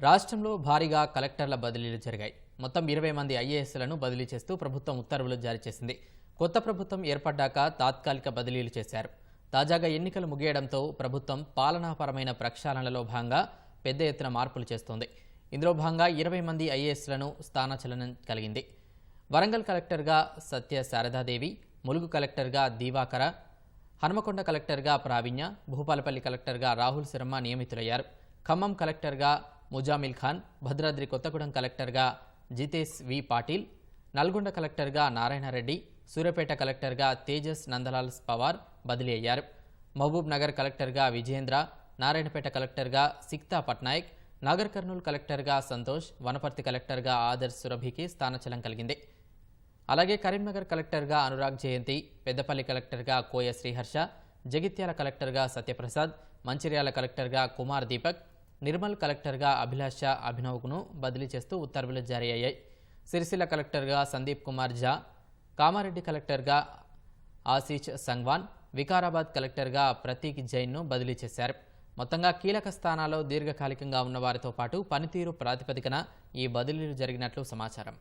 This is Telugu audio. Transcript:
రాష్ట్రంలో భారీగా కలెక్టర్ల బదిలీలు జరిగాయి. మొత్తం ఇరవై మంది ఐఏఎస్లను బదిలీ చేస్తూ ప్రభుత్వం ఉత్తర్వులు జారీ చేసింది. కొత్త ప్రభుత్వం ఏర్పడ్డాక తాత్కాలిక బదిలీలు చేశారు. తాజాగా ఎన్నికలు ముగియడంతో ప్రభుత్వం పాలనాపరమైన ప్రక్షాళనలో భాగంగా పెద్ద ఎత్తున మార్పులు చేస్తోంది. ఇందులో భాగంగా ఇరవై మంది ఐఏఎస్లను స్థానచలనం కలిగింది. వరంగల్ కలెక్టర్గా సత్య శారదాదేవి ములుగు కలెక్టర్గా దీవాకర హనుమకొండ కలెక్టర్గా ప్రావీణ్య భూపాలపల్లి కలెక్టర్గా రాహుల్ శర్మ నియమితులయ్యారు. ఖమ్మం కలెక్టర్గా ముజామిల్ ఖాన్ భద్రాద్రి కొత్తగూడెం కలెక్టర్గా జితేష్ వి. పాటిల్ నల్గొండ కలెక్టర్గా నారాయణరెడ్డి సూర్యాపేట కలెక్టర్గా తేజస్ నందలాల్ పవార్ బదిలీ అయ్యారు. మహబూబ్ నగర్ కలెక్టర్గా విజేంద్ర నారాయణపేట కలెక్టర్గా సిక్తా పట్నాయక్ నాగర్ కర్నూలు కలెక్టర్గా సంతోష్ వనపర్తి కలెక్టర్గా ఆదర్శ్ సురభికి స్థానచలం కలిగింది. అలాగే కరీంనగర్ కలెక్టర్గా అనురాగ్ జయంతి పెద్దపల్లి కలెక్టర్గా కోయ శ్రీహర్ష జగిత్యాల కలెక్టర్గా సత్యప్రసాద్ మంచిర్యాల కలెక్టర్గా కుమార్ దీపక్ నిర్మల్ కలెక్టర్గా అభిలాష అభినవ్ను బదిలీ చేస్తూ ఉత్తర్వులు జారీ అయ్యాయి. సిరిసిల్ల కలెక్టర్గా సందీప్ కుమార్ ఝా కామారెడ్డి కలెక్టర్గా ఆశీష్ సంగ్వాన్ వికారాబాద్ కలెక్టర్గా ప్రతీక్ జైన్ను బదిలీ చేశారు. మొత్తంగా కీలక స్థానాల్లో దీర్ఘకాలికంగా ఉన్న వారితో పాటు పనితీరు ప్రాతిపదికన ఈ బదిలీలు జరిగినట్లు సమాచారం.